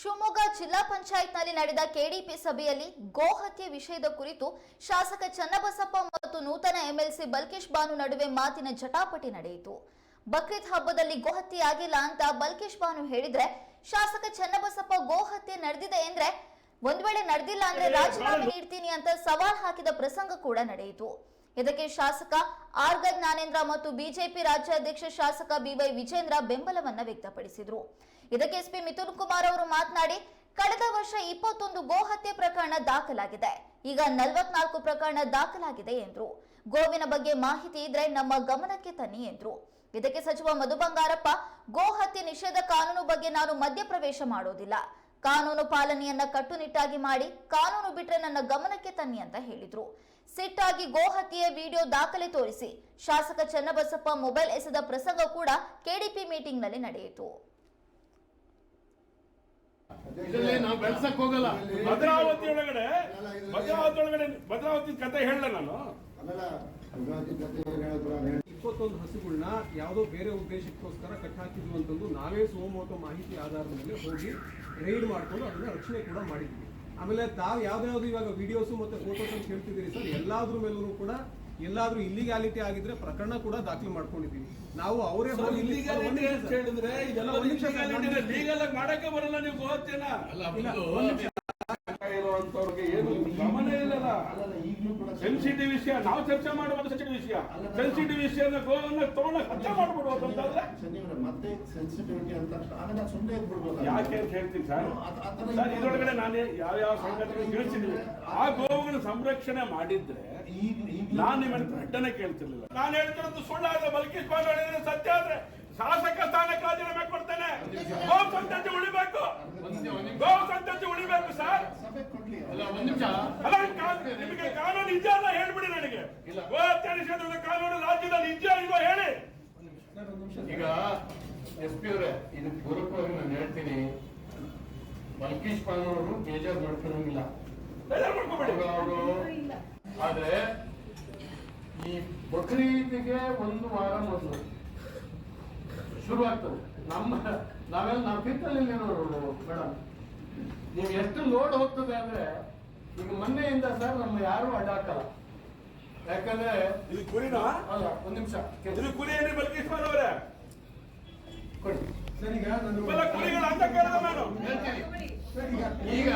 ಶಿವಮೊಗ್ಗ ಜಿಲ್ಲಾ ಪಂಚಾಯತ್ನಲ್ಲಿ ನಡೆದ ಕೆಡಿಪಿ ಸಭೆಯಲ್ಲಿ ಗೋಹತ್ಯೆ ವಿಷಯದ ಕುರಿತು ಶಾಸಕ ಚನ್ನಬಸಪ್ಪ ಮತ್ತು ನೂತನ ಎಂಎಲ್ಸಿ ಬಲ್ಕೇಶ್ ಬಾನು ನಡುವೆ ಮಾತಿನ ಜಟಾಪಟಿ ನಡೆಯಿತು. ಬಕ್ರೀದ್ ಹಬ್ಬದಲ್ಲಿ ಗೋಹತ್ಯೆಯಾಗಿಲ್ಲ ಅಂತ ಬಲ್ಕೇಶ್ ಬಾನು ಹೇಳಿದ್ರೆ ಶಾಸಕ ಚನ್ನಬಸಪ್ಪ ಗೋಹತ್ಯೆ ನಡೆದಿದೆ ಎಂದ್ರೆ ಒಂದ್ ವೇಳೆ ನಡೆದಿಲ್ಲ ಅಂದ್ರೆ ರಾಜೀನಾಮೆ ನೀಡ್ತೀನಿ ಅಂತ ಸವಾಲ್ ಹಾಕಿದ ಪ್ರಸಂಗ ಕೂಡ ನಡೆಯಿತು. ಇದಕ್ಕೆ ಶಾಸಕ ಆರ್ಗ ಜ್ಞಾನೇಂದ್ರ ಮತ್ತು ಬಿಜೆಪಿ ರಾಜ್ಯಾಧ್ಯಕ್ಷ ಶಾಸಕ ಬಿವೈ ವಿಜೇಂದ್ರ ಬೆಂಬಲವನ್ನ ವ್ಯಕ್ತಪಡಿಸಿದ್ರು. ಇದಕ್ಕೆ ಎಸ್ಪಿ ಮಿಥುನ್ ಕುಮಾರ್ ಅವರು ಮಾತನಾಡಿ, ಕಳೆದ ವರ್ಷ ಇಪ್ಪತ್ತೊಂದು ಗೋಹತ್ಯೆ ಪ್ರಕರಣ ದಾಖಲಾಗಿದೆ. ಈಗ ನಲವತ್ನಾಲ್ಕು ಪ್ರಕರಣ ದಾಖಲಾಗಿದೆ ಎಂದ್ರು. ಗೋವಿನ ಬಗ್ಗೆ ಮಾಹಿತಿ ಇದ್ರೆ ನಮ್ಮ ಗಮನಕ್ಕೆ ತನ್ನಿ ಎಂದರು. ಇದಕ್ಕೆ ಸಚಿವ ಮಧು ಬಂಗಾರಪ್ಪ ಗೋಹತ್ಯೆ ನಿಷೇಧ ಕಾನೂನು ಬಗ್ಗೆ ನಾನು ಮಧ್ಯಪ್ರವೇಶ ಮಾಡೋದಿಲ್ಲ. ಕಾನೂನು ಪಾಲನೆಯನ್ನ ಕಟ್ಟುನಿಟ್ಟಾಗಿ ಮಾಡಿ, ಕಾನೂನು ಬಿಟ್ರೆ ನನ್ನ ಗಮನಕ್ಕೆ ತನ್ನಿ ಅಂತ ಹೇಳಿದ್ರು. ಸಿಟ್ಟಾಗಿ ಗೋಹತ್ಯೆಯ ವಿಡಿಯೋ ದಾಖಲೆ ತೋರಿಸಿ. ಶಾಸಕ ಚನ್ನಬಸಪ್ಪ ಮೊಬೈಲ್ ಎಸೆದ ಪ್ರಸಂಗ ಕೂಡ ಕೆಡಿಪಿ ಮೀಟಿಂಗ್ನಲ್ಲಿ ನಡೆಯಿತು. ಇದರಲ್ಲಿ ನಾವು ಬೆಳ್ಸಕ್ ಹೋಗಲ್ಲ. ಭದ್ರಾವತಿ ಒಳಗಡೆ ಭದ್ರಾವತಿ ಒಳಗಡೆ ಭದ್ರಾವತಿ ಕತೆ ಹೇಳಲ್ಲ ನಾನು. ಇಪ್ಪತ್ತೊಂದು ಹಸುಗಳನ್ನ ಯಾವುದೋ ಬೇರೆ ಉದ್ದೇಶಕ್ಕೋಸ್ಕರ ಕಟ್ಟಾಕಿದ್ವು ಅಂತಂದು ನಾವೇ ಸೋಮೋಟೋ ಮಾಹಿತಿ ಆಧಾರದ ಮೇಲೆ ಹೋಗಿ ರೈಡ್ ಮಾಡಿಕೊಂಡು ಅದನ್ನ ರಕ್ಷಣೆ ಕೂಡ ಮಾಡಿದ್ವಿ. ಆಮೇಲೆ ತಾವು ಯಾವ್ದಾವ್ದು ಇವಾಗ ವಿಡಿಯೋಸ್ ಮತ್ತೆ ಫೋಟೋಸ್ ಅಂತ ಹೇಳ್ತಿದ್ದೀರಿ ಸರ್ ಎಲ್ಲಾದ್ರ ಮೇಲೂ ಕೂಡ ಎಲ್ಲಾದ್ರೂ ಇಲ್ಲಿಗಾಲಿಟಿ ಆಗಿದ್ರೆ ಪ್ರಕರಣ ಕೂಡ ದಾಖಲು ಮಾಡ್ಕೊಂಡಿದ್ದೀವಿ ನಾವು ಅವರೇ ಹೋಗಿ ಇಲ್ಲಿಗಾಲಿಟಿ ಅಂತ ಹೇಳಿದ್ರೆ ಮಾಡಕ್ಕೆ ಬರಲ್ಲ ನೀವು ಇರುವಂತವ್ರಿಗೆ ಏನು ಗಮನ ಇಲ್ಲಲ್ಲ ಈಗಲೂ ಕೂಡ ಸೆನ್ಸಿಟಿವ್ ವಿಷಯ. ನಾವು ಚರ್ಚೆ ಮಾಡುವಂತ ಸೆನ್ಸಿಟಿವ್ ವಿಷಯ. ಸೆನ್ಸಿಟಿವ್ ವಿಷಯನ ಗೋವನ್ನ ತಗೊಂಡ ಹತ್ಯೆ ಮಾಡ್ಬಿಡ್ಬೋದು ಅಂತಂದ್ರೆ ಮತ್ತೆ ಸೆನ್ಸಿಟಿವಿಟಿ ಅಂತ ಆಮೇಲೆ ಸುಮ್ಮನೆ ಇದ್ಬಿಡ್ಬೋದು ಯಾಕೆ ಅಂತ ಹೇಳ್ತೀನಿ ಸರ್. ಸರ್ ಇದ್ರೊಳಗಡೆ ನಾನು ಯಾವ ಯಾವ ಸಂಘಟನೆ ತಿಳಿಸಿದ್ದೀನಿ. ಆ ಗೋವುಗಳ ಸಂರಕ್ಷಣೆ ಮಾಡಿದ್ರೆ ನಾನು ನಿಮ್ಮನ್ನು ಪ್ರಕಟಣೆ ಕೇಳ್ತಿರ್ಲಿಲ್ಲ. ನಾನು ಹೇಳ್ತಿರೋದು ಸುಳ್ಳಾದ್ರೆ ಹೇಳಿದ್ರೆ ಸತ್ಯ ಆದ್ರೆ ಶಾಸಕ ಸ್ಥಾನಕ್ಕೆ ರಾಜೀನಾಮೆ ಕೊಡ್ತೇನೆ. ಸರ್ ಸಭೆ ನಿಮಿಷ. ಅಲ್ಲ ನಿಮಗೆ ಕಾನೂನು ನಿಜ ಅಲ್ಲ? ಹೇಳ್ಬಿಡಿ ನನಗೆ. ಹತ್ಯೆ ನಿಷೇಧದ ಕಾನೂನು ರಾಜ್ಯದಲ್ಲಿ ನಿಜ ಇಲ್ವಾ ಹೇಳಿ. ಈಗ ಎಸ್ ಪಿ ಅವರೇ ಇದು ಪೂರ್ವಕವಾಗಿ ನಾನು ಹೇಳ್ತೀನಿ. ಮಲ್ಕೇಶ್ ಪಾಲ್ ಅವರು ಬೇಜಾರು ಮಾಡ್ಕೊಳಂಗಿಲ್ಲ ಬೇಜಾರ್ ಮಾಡ್ಕೊಬೇಡಿ. ಅವರು ಆದ್ರೆ ಈ ಬಕ್ರೀದಿಗೆ ಒಂದು ವಾರ ಮೊದಲು ಶುರು ಆಗ್ತದೆ ನಮ್ಮ ನಾವೆಲ್ಲ ನಾವು ಪಿತ್ತಲ್ಲಿ ಮೇಡಮ್? ನೀವು ಎಷ್ಟು ಲೋಡ್ ಹೋಗ್ತದೆ ಅಂದ್ರೆ ಈಗ ಮೊನ್ನೆಯಿಂದ ಸರ್ ನಮ್ಮ ಯಾರು ಅಡ್ಡಾಕಲ್ಲ ಯಾಕಂದ್ರೆ ಇದು ಕುರಿನಾ? ಅಲ್ಲ ಒಂದ್ ನಿಮಿಷ. ಇದು ಕುರಿ ಏನ್ರಿ ಬಲ್ಕೀಶ್ ಬಾಲ್ ಅವರೇ? ಕೊಡಿ. ಸರ್, ಈಗ ನಾನು ಕುರಿಗಳು ಅಂತ ಕೇಳಿದೆ ನಾನು. ಹೇಳ್ತೀನಿ. ಈಗ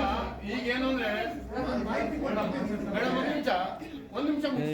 ಈಗ ಏನು ಅಂದ್ರೆ ಮೇಡಮ್ ಒಂದ್ ನಿಮಿಷ. ಒಂದ್ ನಿಮಿಷ.